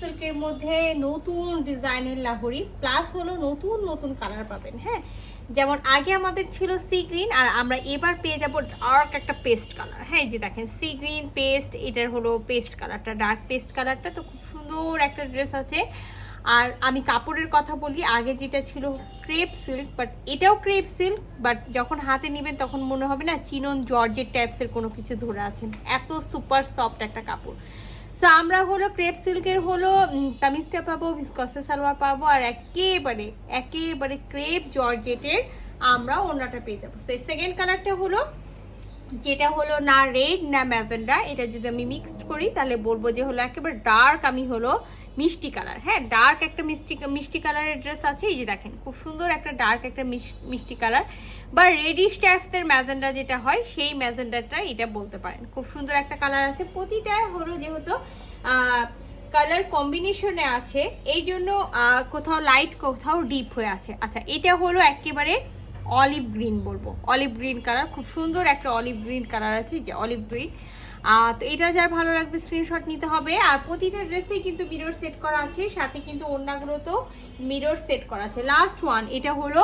সিল্কের মধ্যে নতুন ডিজাইনের লাহরি প্লাস হলো নতুন নতুন কালার পাবেন হ্যাঁ? যেমন আগে আমাদের ছিল সি গ্রিন আর আমরা এবার পেয়ে যাব ডার্ক একটা পেস্ট কালার হ্যাঁ? যে দেখেন সি গ্রিন পেস্ট এটার হলো পেস্ট কালারটা ডার্ক পেস্ট কালারটা তো খুব সুন্দর একটা ড্রেস আছে। আর আমি কাপড়ের কথা বলি, আগে যেটা ছিল ক্রেপ সিল্ক বাট এটাও ক্রেপ সিল্ক বাট যখন হাতে নেবেন তখন মনে হবে না চিনন জর্জের টাইপসের কোনো কিছু ধরে আছেন। এত সুপার সফট একটা কাপড়। সো আমরা হলো ক্রেপ সিল্কের হলো কামিজটা পাবো ভিসকসে সালোয়ার পাবো, আর একেবারে একেবারে ক্রেপ জর্জেটের আমরা ওনাটা পেয়ে যাব। সেকেন্ড কালারটা হলো যেটা হলো না রেড, না ম্যাজেন্ডা এটা যদি আমি মিক্সড করি, তাহলে বলব যে হলো একেবারে ডার্ক আমি হলো মিষ্টি কালার হ্যাঁ ডার্ক একটা মিষ্টি মিষ্টি কালারের ড্রেস আছে, এই যে দেখেন, খুব সুন্দর একটা ডার্ক একটা মিষ্টি কালার বা রেডিশ টাইপসের ম্যাজেন্ডা যেটা হয়, সেই ম্যাজেন্ডাটা এটা বলতে পারেন। খুব সুন্দর একটা কালার আছে। প্রতিটা হলো যেহেতু কালার কম্বিনেশনে আছে এই জন্য কোথাও লাইট কোথাও ডিপ হয়ে আছে। আচ্ছা এটা হলো একেবারে অলিভ গ্রিন বলব। অলিভ গ্রিন কালার খুব সুন্দর একটা অলিভ গ্রিন কালার আছে যে অলিভ গ্রিন তো এটা যার ভালো লাগবে স্ক্রিনশট নিতে হবে। আর প্রতিটা ড্রেসেই কিন্তু মিরর সেট করা আছে, সাথে কিন্তু অন্যগুলো মিরর সেট করা আছে। লাস্ট ওয়ান এটা হলো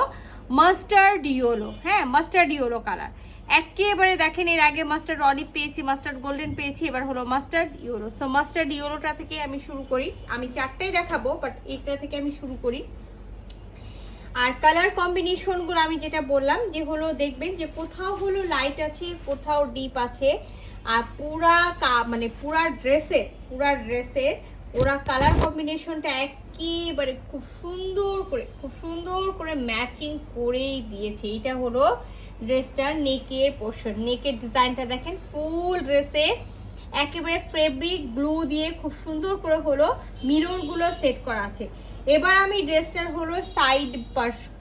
মাস্টার্ড ইয়োলো হ্যাঁ মাস্টার্ড ইয়োলো কালার একেবারে দেখেন এর আগে মাস্টার্ড অলিভ পেয়েছি মাস্টার্ড গোল্ডেন পেয়েছি, এবার হলো মাস্টার্ড ইয়োলো সো মাস্টার্ড ইয়োলোটা থেকে আমি শুরু করি। আমি চারটাই দেখাবো বাট এইটা থেকে আমি শুরু করি। আর কালার কম্বিনেশনগুলো আমি যেটা বললাম, যে হলো দেখবেন যে কোথাও হলো লাইট আছে, কোথাও ডিপ আছে, আর পুরা মানে পুরা ড্রেসের পুরা ড্রেসের ওরা কালার কম্বিনেশনটা একেবারে খুব সুন্দর করে, খুব সুন্দর করে ম্যাচিং করেই দিয়েছে। এটা হলো ড্রেসটার নেকের পোর্শন নেকের ডিজাইনটা দেখেন ফুল ড্রেসে একেবারে ফেব্রিক ব্লু দিয়ে খুব সুন্দর করে হলো মিররগুলো সেট করা আছে। এবার আমি ড্রেসটার হলো সাইড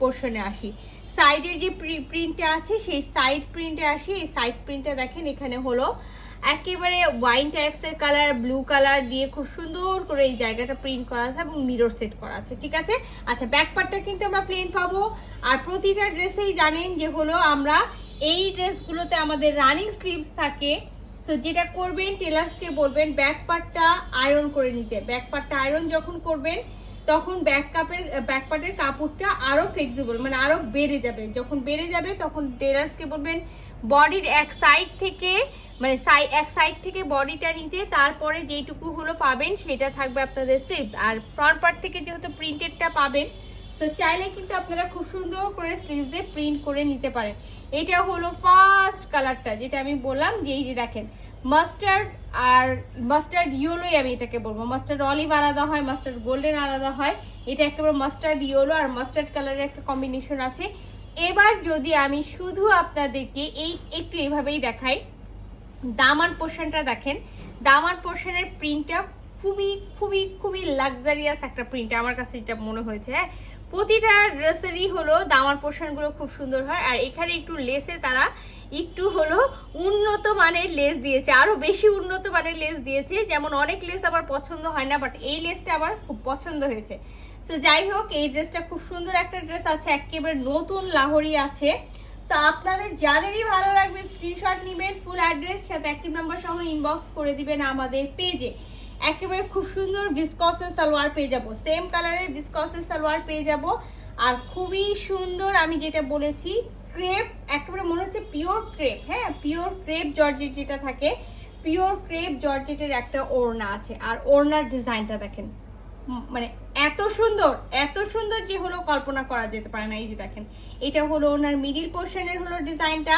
পোর্শনে আসি। সাইডের যে প্রিন্টটা আছে, সেই সাইড প্রিন্টে আসি। এই সাইড প্রিন্টটা দেখেন, এখানে হলো একেবারে ওয়াইন টাইপসের কালার ব্লু কালার দিয়ে খুব সুন্দর করে এই জায়গাটা প্রিন্ট করা আছে এবং মিরর সেট করা আছে, ঠিক আছে? আচ্ছা ব্যাক পার্টটা কিন্তু আমরা প্লেন পাবো। আর প্রতিটা ড্রেসেই জানেন যে হলো আমরা এই ড্রেসগুলোতে আমাদের রানিং স্লিভস থাকে। তো যেটা করবেন টেলার্সকে বলবেন ব্যাক পার্টটা আয়রন করে নিতে। ব্যাক পার্টটা আয়রন যখন করবেন তখন ব্যাক কাপের ব্যাক পার্টের কাপড়টা আরও ফ্লেক্সিবল মানে আরও বেড়ে যাবে। যখন বেড়ে যাবে, তখন টেলার্সকে বলবেন বডির এক সাইড থেকে মানে সাই এক সাইড থেকে বডিটা নিতে তারপরে যেইটুকু হলো পাবেন, সেটা থাকবে আপনাদের স্লিভ আর ফ্রন্ট পার্ট থেকে যেহেতু প্রিন্টেডটা পাবেন, তো চাইলে কিন্তু আপনারা খুব সুন্দর করে স্লিভসে প্রিন্ট করে নিতে পারেন। এটা হলো ফার্স্ট কালারটা যেটা আমি বললাম যে এই যে দেখেন মাস্টার্ড আর মাস্টার্ড ইয়েলোই আমি এটাকে বলব। মাস্টার্ড অলিভ আলাদা হয় মাস্টার্ড গোল্ডেন আলাদা হয়। এটা একেবারে মাস্টার্ড ইয়েলো আর মাস্টার্ড কালারের একটা কম্বিনেশন আছে। এবার যদি আমি শুধু আপনাদেরকে এই একটু এভাবেই দেখাই। দামান পোর্শনটা দেখেন। দামান পোর্শনের প্রিন্টটা খুবই খুবই খুবই লাক্সারিয়াস একটা প্রিন্ট আমার কাছে যেটা মনে হয়েছে। হ্যাঁ প্রতিটা ড্রেসেরই হলো দামার পোর্শনগুলো খুব সুন্দর হয়, আর এখানে একটু লেসে তারা একটু হলো উন্নত মানের লেস দিয়েছে আরও বেশি উন্নত মানের লেস দিয়েছে। যেমন অনেক লেস আমার পছন্দ হয় না বাট এই লেসটা আমার খুব পছন্দ হয়েছে। তো যাই হোক, এই ড্রেসটা খুব সুন্দর একটা ড্রেস আছে, একেবারে নতুন লাহোরি আছে। তো আপনাদের যাদেরই ভালো লাগবে স্ক্রিনশট নেবেন ফুল অ্যাড্রেস সাথে অ্যাক্টিভ নাম্বার সহ ইনবক্স করে দিবেন আমাদের পেজে একেবারে খুব সুন্দর ভিসকসের সালোয়ার পেয়ে যাব। সেম কালারের ভিসকসের সালোয়ার পেয়ে যাব। আর খুবই সুন্দর আমি যেটা বলেছি ক্রেপ একেবারে মনে হচ্ছে পিওর ক্রেপ হ্যাঁ? পিওর ক্রেপ জর্জেট যেটা থাকে পিওর ক্রেপ জর্জেটের একটা ওড়না আছে। আর ওড়নার ডিজাইনটা দেখেন মানে এত সুন্দর এত সুন্দর যে হলো কল্পনা করা যেতে পারে না। এই যে দেখেন, এটা হলো ওনার মিডিল পোর্শনের হলো ডিজাইনটা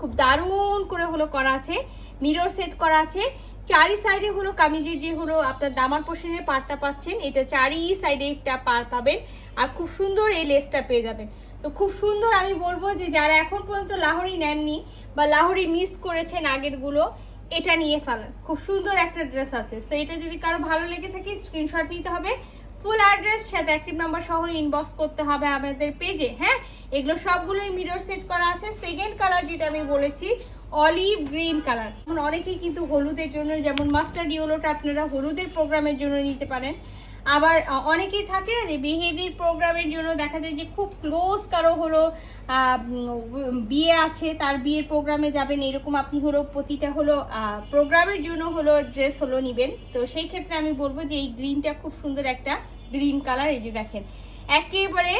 খুব দারুণ করে হলো করা আছে। মিরর সেট করা আছে। চারি সাইডে হলো কামিজের যে হলো আপনার দামার পোর্শনের পার্টটা পাচ্ছেন, এটা চারি সাইডে একটা পার পাবেন আর খুব সুন্দর এই লেসটা পেয়ে যাবেন। তো খুব সুন্দর আমি বলব যে যারা এখন পর্যন্ত লাহোরি নেননি বা লাহোরি মিস করেছেন আগেরগুলো, এটা নিয়ে ফেলেন। খুব সুন্দর একটা ড্রেস আছে। তো এটা যদি কারও ভালো লেগে থাকে স্ক্রিনশট নিতে হবে। ফুল অ্যাড্রেস সাথে অ্যাক্টিভ নাম্বার সহ ইনবক্স করতে হবে আমাদের পেজে হ্যাঁ? এগুলো সবগুলোই মিরর সেট করা আছে। সেকেন্ড কালার যেটা আমি বলেছি অলিভ গ্রিন কালার এখন অনেকেই কিন্তু হলুদের জন্য, যেমন মাস্টার্ড ইয়েলোটা আপনারা হলুদের প্রোগ্রামের জন্য নিতে পারেন। আবার অনেকেই থাকে না যে মেহেদির প্রোগ্রামের জন্য দেখা যায় যে খুব ক্লোজ কারও হলো বিয়ে আছে, তার বিয়ের প্রোগ্রামে যাবেন, এরকম আপনি হলো প্রতিটা হলো প্রোগ্রামের জন্য হলো ড্রেস হলো নিবেন। তো সেই ক্ষেত্রে আমি বলব যে এই গ্রিনটা খুব সুন্দর একটা গ্রিন কালার এই যে দেখেন। একেবারে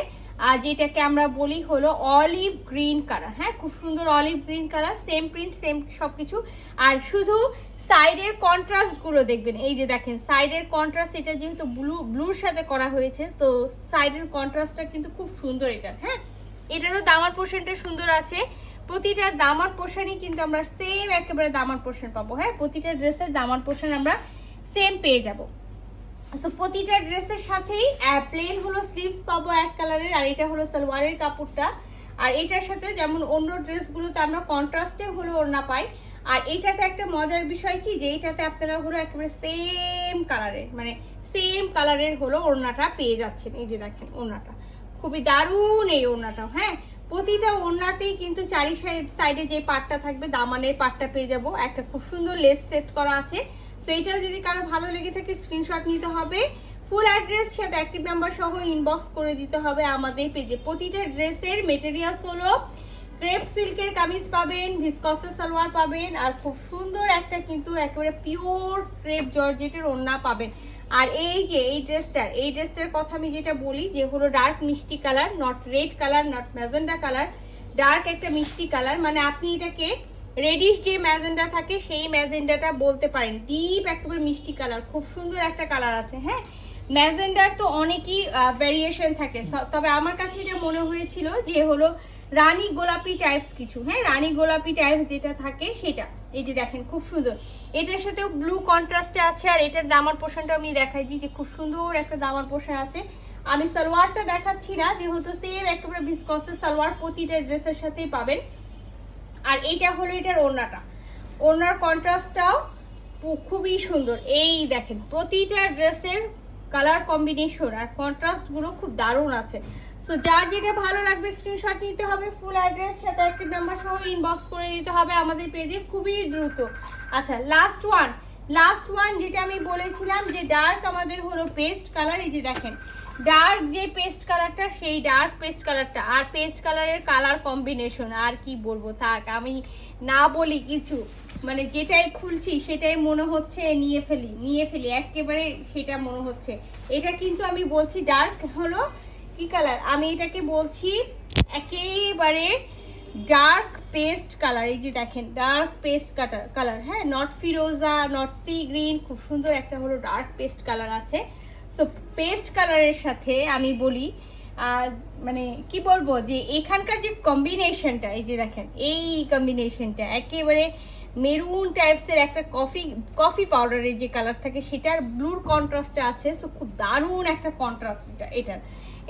আর যেটাকে আমরা বলি হলো অলিভ গ্রিন কালার হ্যাঁ খুব সুন্দর olive green colour same print same সবকিছু। আর শুধু সাইডের কন্ট্রাস্টগুলো দেখবেন। এই যে দেখেন সাইডের কন্ট্রাস্ট এটা যেহেতু ব্লু ব্লুর সাথে করা হয়েছে, তো সাইডের কন্ট্রাস্টটা কিন্তু খুব সুন্দর এটা হ্যাঁ? এটারও দামার পোর্শনটা সুন্দর আছে। প্রতিটা দামার পোর্শনই কিন্তু আমরা সেম একেবারে দামার পোর্শন পাবো হ্যাঁ? প্রতিটা ড্রেসের দামার পোর্শন আমরা সেম পেয়ে যাব। তো প্রতিটা ড্রেসের সাথেই প্লেন হলো স্লিভস পাবো এক কালারের আর এটা হলো সালোয়ারের কাপড়টা। আর এটার সাথে যেমন অন্য ড্রেসগুলোতে আমরা কন্ট্রাস্টে হলো ওড়না পাই। আর এটাতে একটা মজার বিষয় কি, যে এটাতে আপনারা হলো একেবারে সেম কালারের মানে সেম কালারের হলো ওড়নাটা পেয়ে যাচ্ছেন। এই যে দেখেন ওড়নাটা। খুবই দারুণ এই ওড়নাটা হ্যাঁ? প্রতিটা ওড়নাতেই কিন্তু চারি সাইড সাইডে যে পাটটা থাকবে, দামানের পাটটা পেয়ে যাব। একটা খুব সুন্দর লেস সেট করা আছে। তো এটাও যদি কারও ভালো লেগে থাকে স্ক্রিনশট নিতে হবে। ফুল অ্যাড্রেস সাথে অ্যাক্টিভ নাম্বার সহ ইনবক্স করে দিতে হবে আমাদের পেজে প্রতিটা ড্রেসের মেটেরিয়ালস হলো ক্রেপ সিল্কের কামিজ পাবেন ভিসকসের সালোয়ার পাবেন, আর খুব সুন্দর একটা কিন্তু একেবারে পিওর ক্রেপ জর্জেটের ওড়না পাবেন। আর এই যে, এই ড্রেসটার এই ড্রেসটার কথা আমি যেটা বলি, যে হলো ডার্ক মিষ্টি colour not red colour not magenta colour dark একটা মিষ্টি কালার মানে আপনি এটাকে রেডিশ যে ম্যাজেন্ডা থাকে, সেই ম্যাজেন্ডাটা বলতে পারেন। ডিপ একেবারে মিষ্টি কালার খুব সুন্দর একটা কালার আছে হ্যাঁ? ম্যাজেন্ডার তো অনেকই ভ্যারিয়েশন থাকে। তবে আমার কাছে এটা মনে হয়েছিল যে হলো রানী গোলাপি টাইপস কিছু হ্যাঁ? রানী গোলাপি টাইপস যেটা থাকে, সেটা। এই যে দেখেন, খুব সুন্দর। এটার সাথেও ব্লু কন্ট্রাস্টে আছে, আর এটার দামার পোর্শনটা আমি দেখাই যে খুব সুন্দর একটা দামার পোর্শন আছে। আমি সালোয়ারটা দেখাচ্ছি না, যেহেতু সেম একেবারে বিসকসের সালোয়ার প্রতিটা ড্রেসের সাথেই পাবেন। আর এইটা হলো এটার ওড়নাটা। ওড়নার কন্ট্রাস্টটাও খুবই সুন্দর। এই দেখেন, প্রতিটা ড্রেসের কালার কম্বিনেশন আর কন্ট্রাস্টগুলো খুব দারুণ আছে। সো যার যেটা ভালো লাগবে স্ক্রিনশট নিতে হবে ফুল অ্যাড্রেস সাথে একটা নাম্বার সহ ইনবক্স করে দিতে হবে আমাদের পেজে খুবই দ্রুত। আচ্ছা লাস্ট ওয়ান লাস্ট ওয়ান যেটা আমি বলেছিলাম যে ডার্ক আমাদের হলো পেস্ট কালার এই যে দেখেন ডার্ক যে পেস্ট কালারটা সেই ডার্ক পেস্ট কালারটা আর পেস্ট কালারের কালার কম্বিনেশন আর কি বলব, থাক, আমি না বলি কিছু। মানে যেটাই খুলছি, সেটাই মনে হচ্ছে নিয়ে ফেলি নিয়ে ফেলি, একেবারে সেটা মনে হচ্ছে। এটা কিন্তু আমি বলছি ডার্ক হলো কি কালার আমি এটাকে বলছি একেবারে ডার্ক পেস্ট কালার এই যে দেখেন ডার্ক পেস্ট কাটার কালার হ্যাঁ? নট ফিরোজা নট সি গ্রিন খুব সুন্দর একটা হলো ডার্ক পেস্ট কালার আছে। সো পেস্ট কালারের সাথে আমি বলি, আর মানে কি বলব যে এখানকার যে কম্বিনেশনটা এই যে দেখেন, এই কম্বিনেশনটা একেবারে মেরুন টাইপসের একটা কফি কফি পাউডারের যে কালার থাকে সেটার ব্লুর কন্ট্রাস্টে আছে। সো খুব দারুণ একটা কন্ট্রাস্ট এটা, এটার।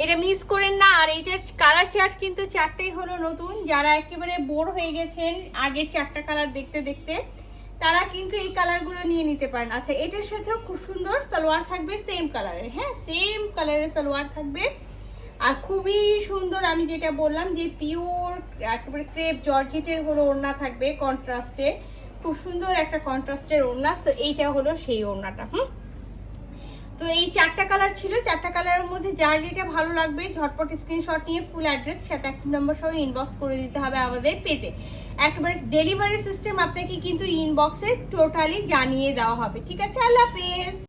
এটা মিস করেন না, আর এইটার কালার চার্ট কিন্তু চারটেই হলো নতুন। যারা একেবারে বোর হয়ে গেছেন আগের চারটা কালার দেখতে দেখতে তারা কিন্তু এই কালারগুলো নিয়ে নিতে পারেন। আচ্ছা এটার সাথেও খুব সুন্দর সালোয়ার থাকবে সেম কালারের হ্যাঁ সেম কালারের সালোয়ার থাকবে। আর খুবই সুন্দর আমি যেটা বললাম যে পিওর একেবারে ক্রেপ জর্জেটের হলো ওড়না থাকবে কন্ট্রাস্টে খুব সুন্দর একটা কন্ট্রাস্টের ওড়না, তো এইটা হলো সেই ওড়নাটা, হুম? তো এই চারটা কালার ছিল, চারটা কালারের মধ্যে যার যেটা ভালো লাগবে, ঝটপট স্ক্রিনশট নিয়ে ফুল অ্যাড্রেস সাথে এক নম্বর সহ ইনবক্স করে দিতে হবে আমাদের পেজে একবার ডেলিভারি সিস্টেম আপনাকে কিন্তু ইনবক্সে টোটালি জানিয়ে দেওয়া হবে। ঠিক আছে? আল্লাহ হাফেজ।